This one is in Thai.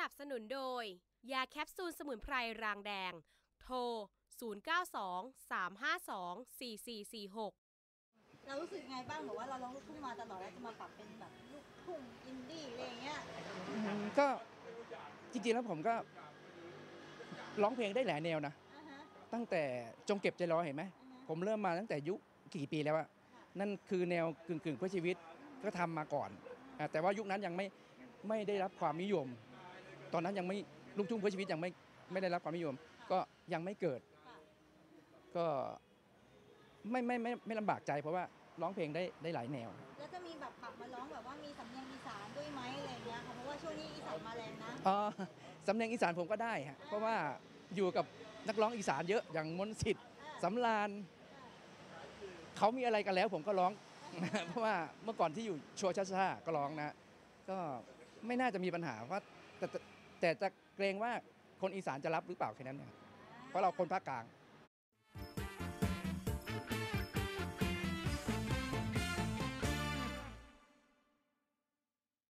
นับสนุนโดย ยาแคปซูลสมุนไพรรางแดง โทร 092-352-4446เรารู้สึกไงบ้างบอกว่าเราร้องลูกทุ่งมาตลอดแล้วจะมาปรับเป็นแบบลูกทุ่งอินดี้อะไรอย่างเงี้ยอืมก็จริงๆแล้วผมก็ร้องเพลงได้หลายแนวนะ อ่าฮะ ตั้งแต่จงเก็บใจรอเห็นไหมอ่าฮะผมเริ่มมาตั้งแต่ยุคกี่ปีแล้วอะนั่นคือแนวกึ่งกึ่งๆเพื่อชีวิตก็ทำมาก่อนอะแต่ว่ายุคนั้นยังไม่ไม่ได้รับความนิยม ตอนนั้นยังไม่ลูกทุ่งเพื่อชีวิตยังไม่ไม่ได้รับความนิยม ก็ยังไม่เกิดค่ะก็ไม่ไม่ไม่ไม่ลำบากใจเพราะว่าร้องเพลงได้ได้หลายแนว แล้วจะมีแบบปรับมาร้องแบบว่ามีสำเนียงอีสานด้วยไหมอะไรอย่างเงี้ยค่ะเพราะว่าช่วงนี้อีสานมาแรงนะอ๋อสำเนียงอีสานผมก็ได้ฮะเพราะว่าอยู่กับนักร้องอีสานเยอะอย่างมนต์สิทธิ์อ่าสำรานเขามีอะไรกันแล้วผมก็ร้อง เพราะว่าเมื่อก่อนที่อยู่โชว์ชาชาก็ร้องนะ ก็ไม่น่าจะมีปัญหาเพราะแต่ แต่จะเกรงว่าคนอีสานจะรับหรือเปล่าแค่นั้นเองเพราะเราคนภาคกลาง